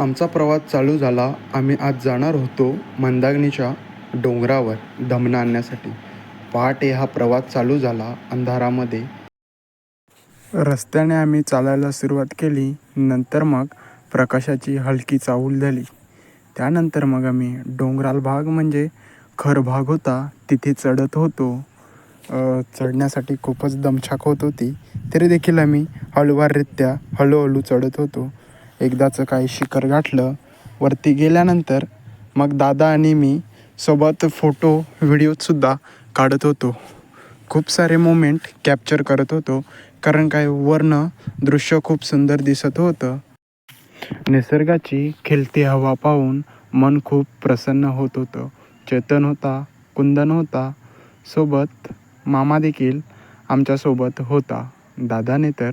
आमचा प्रवास चालू झाला. आम्ही आज जाणार होतो मंदाग्नीच्या डोंगरावर धमना आणण्यासाठी. पहाटे हा प्रवास चालू झाला अंधारामध्ये. रस्त्याने आम्ही चालायला सुरुवात केली. नंतर मग प्रकाशाची हलकी चाहूल झाली. त्यानंतर मग आम्ही डोंगराल भाग म्हणजे खर भाग होता तिथे चढत होतो. चढण्यासाठी खूपच दमछाक होत होती. तरी देखील आम्ही हळूवाररित्या हळूहळू चढत होतो. एकदाचं काही शिखर गाठलं वरती गेल्यानंतर मग दादा आणि मी सोबत फोटो व्हिडिओसुद्धा काढत होतो. खूप सारे मोमेंट कॅप्चर करत होतो कारण काय वरनं दृश्य खूप सुंदर दिसत होतं. निसर्गाची खेळती हवा पाहून मन खूप प्रसन्न होत होतं. चेतन होता कुंदन होता. सोबत मामा देखील आमच्यासोबत होता. दादाने तर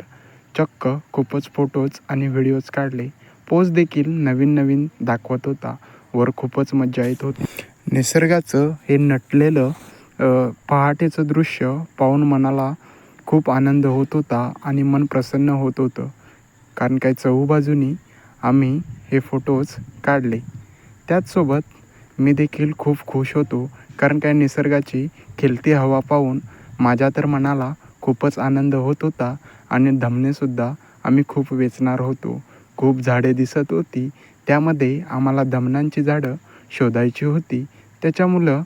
चक्क खूपच फोटोज आणि व्हिडिओज काढले. पोज देखील नवीन नवीन दाखवत होता. वर खूपच मज्जा येत होती. निसर्गाचं हे नटलेलं पहाटेचं दृश्य पाहून मनाला खूप आनंद होत होता आणि मन प्रसन्न होत होतं. कारण काय चहूबाजूनी आम्ही हे फोटोज काढले. त्याचसोबत मी देखील खूप खुश होतो. कारण काय निसर्गाची खेळती हवा पाहून माझ्या तर मनाला खूपच आनंद होत होता. आणि धमनेसुद्धा आम्ही खूप वेचणार होतो. खूप झाडे दिसत होती. त्यामध्ये आम्हाला धमनांची झाडं शोधायची होती. त्याच्यामुळं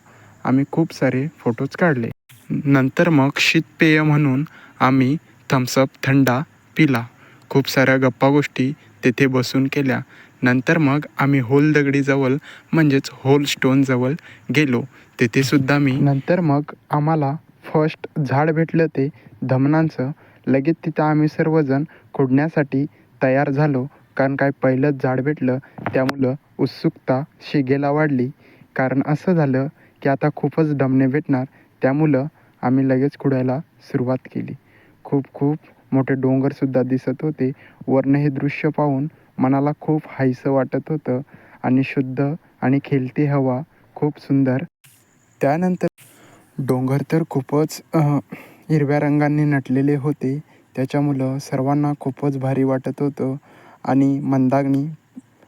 आम्ही खूप सारे फोटोज काढले. नंतर मग शीतपेय म्हणून आम्ही थम्सअप थंडा पिला. खूप साऱ्या गप्पा गोष्टी तेथे बसून केल्या. नंतर मग आम्ही होल दगडीजवळ म्हणजेच होल स्टोनजवळ गेलो. तेथेसुद्धा मी नंतर मग आम्हाला फर्स्ट झाड भेटलं ते धमनांचं. लगेच तिथं आम्ही सर्वजण खुडण्यासाठी तयार झालो. कारण काय पहिलंच झाड भेटलं त्यामुळं उत्सुकता शिगेला वाढली. कारण असं झालं की आता खूपच डमणे भेटणार. त्यामुळं आम्ही लगेच खुडायला सुरुवात केली. खूप खूप मोठे डोंगरसुद्धा दिसत होते. वरनं हे दृश्य पाहून मनाला खूप हायसं वाटत होतं. आणि शुद्ध आणि खेळती हवा खूप सुंदर. त्यानंतर डोंगर तर खूपच हिरव्या रंगांनी नटलेले होते. त्याच्यामुळं सर्वांना खूपच भारी वाटत होतं. आणि मंदागणी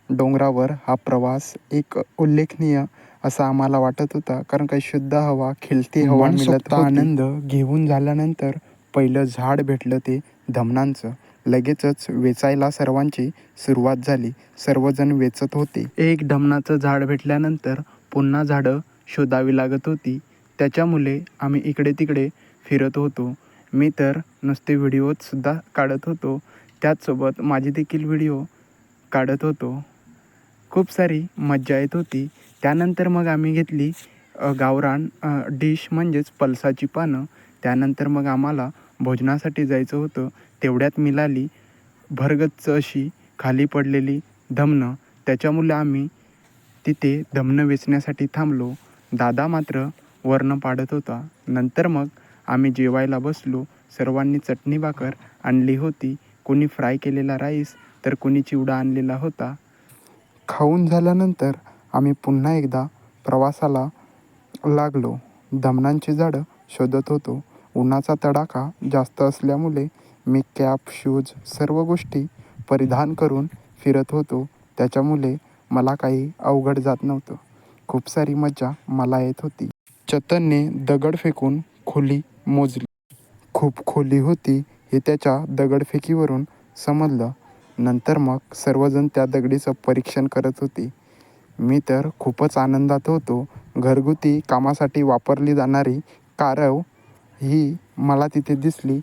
डोंगरावर हा प्रवास एक उल्लेखनीय असा आम्हाला वाटत होता. कारण काही शुद्ध हवा खेळती हवा मिळत आनंद घेऊन झाल्यानंतर पहिलं झाड भेटलं ते धमनांचं. लगेचच वेचायला सर्वांची सुरुवात झाली. सर्वजण वेचत होते. एक धमनाचं झाड भेटल्यानंतर पुन्हा झाडं शोधावी लागत होती. त्याच्यामुळे आम्ही इकडे तिकडे फिरत होतो. मी तर नुसते व्हिडिओजसुद्धा काढत होतो. त्याचसोबत माझे देखील व्हिडिओ काढत होतो. खूप सारी मज्जा येत होती. त्यानंतर मग आम्ही घेतली गावरान डिश म्हणजेच पलसाची पानं. त्यानंतर मग आम्हाला भोजनासाठी जायचं होतं. तेवढ्यात मिळाली भरगच्च अशी खाली पडलेली धमनं. त्याच्यामुळे आम्ही तिथे धमनं वेचण्यासाठी थांबलो. दादा मात्र वर्ण पाडत होता. नंतर मग आम्ही जेवायला बसलो. सर्वांनी चटणी भाकर आणली होती. कोणी फ्राय केलेला राईस तर कोणी चिवडा आणलेला होता. खाऊन झाल्यानंतर आम्ही पुन्हा एकदा प्रवासाला लागलो. दमनांची झाडं शोधत होतो. उन्हाचा तडाखा जास्त असल्यामुळे मी कॅप शूज सर्व गोष्टी परिधान करून फिरत होतो. त्याच्यामुळे मला काही अवघड जात नव्हतं. खूप सारी मजा मला येत होती. चतनने दगड फेकून खोली मोजली. खूप खोली होती हे त्याच्या दगडफेकीवरून समजलं. नंतर मग सर्वजण त्या दगडीचं परीक्षण करत होती. मी तर खूपच आनंदात होतो. घरगुती कामासाठी वापरली जाणारी कारव ही मला तिथे दिसली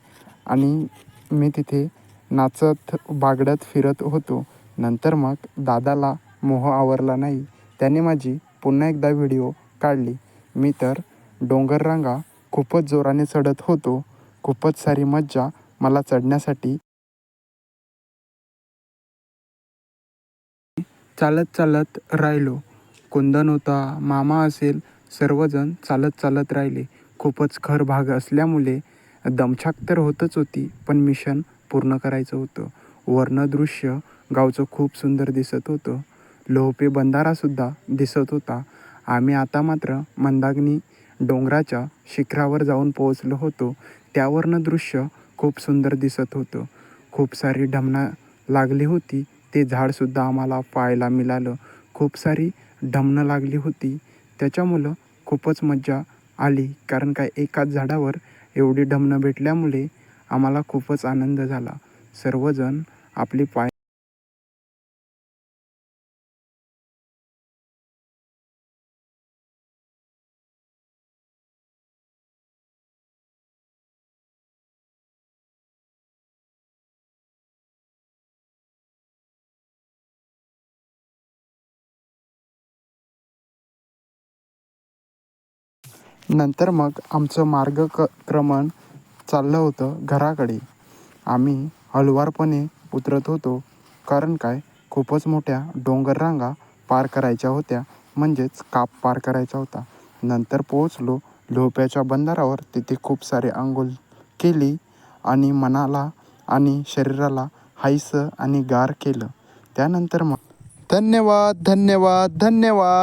आणि मी तिथे नाचत बागडत फिरत होतो. नंतर मग दादाला मोह आवरला नाही. त्याने माझी पुन्हा एकदा व्हिडिओ काढली. मी तर डोंगररांगा खूपच जोराने चढत होतो. खूपच सारी मज्जा मला चढण्यासाठी चालत चालत राहिलो. कुंदन होता मामा असेल सर्वजण चालत चालत राहिले. खूपच खर भाग असल्यामुळे दमछाक तर होतच होती पण मिशन पूर्ण करायचं होतं. वर्ण दृश्य गावचं खूप सुंदर दिसत होतं. लोहपे बंधारासुद्धा दिसत होता. आम्ही आता मात्र मंदाग्नी डोंगराच्या शिखरावर जाऊन पोहोचलो होतो. त्यावरनं दृश्य खूप सुंदर दिसत होतं. खूप सारी ढमणा लागली होती. ते झाडसुद्धा आम्हाला पाहायला मिळालं. खूप सारी ढमणं लागली होती. त्याच्यामुळं खूपच मज्जा आली. कारण काय एकाच झाडावर एवढी ढमणं भेटल्यामुळे आम्हाला खूपच आनंद झाला. सर्वजण आपली पाय नंतर मग आमचं मार्गक्रमण चाललं होतं घराकडे. आम्ही हळुवारपणे उतरत होतो. कारण काय? खूपच मोठ्या डोंगररांगा पार करायच्या होत्या. म्हणजेच काप पार करायचा होता. नंतर पोहोचलो. लोप्याच्या बंधारावर तिथे खूप सारे आंघोळ केली आणि मनाला आणि शरीराला हायसं आणि गार केलं. त्यानंतर मग धन्यवाद धन्यवाद धन्यवाद!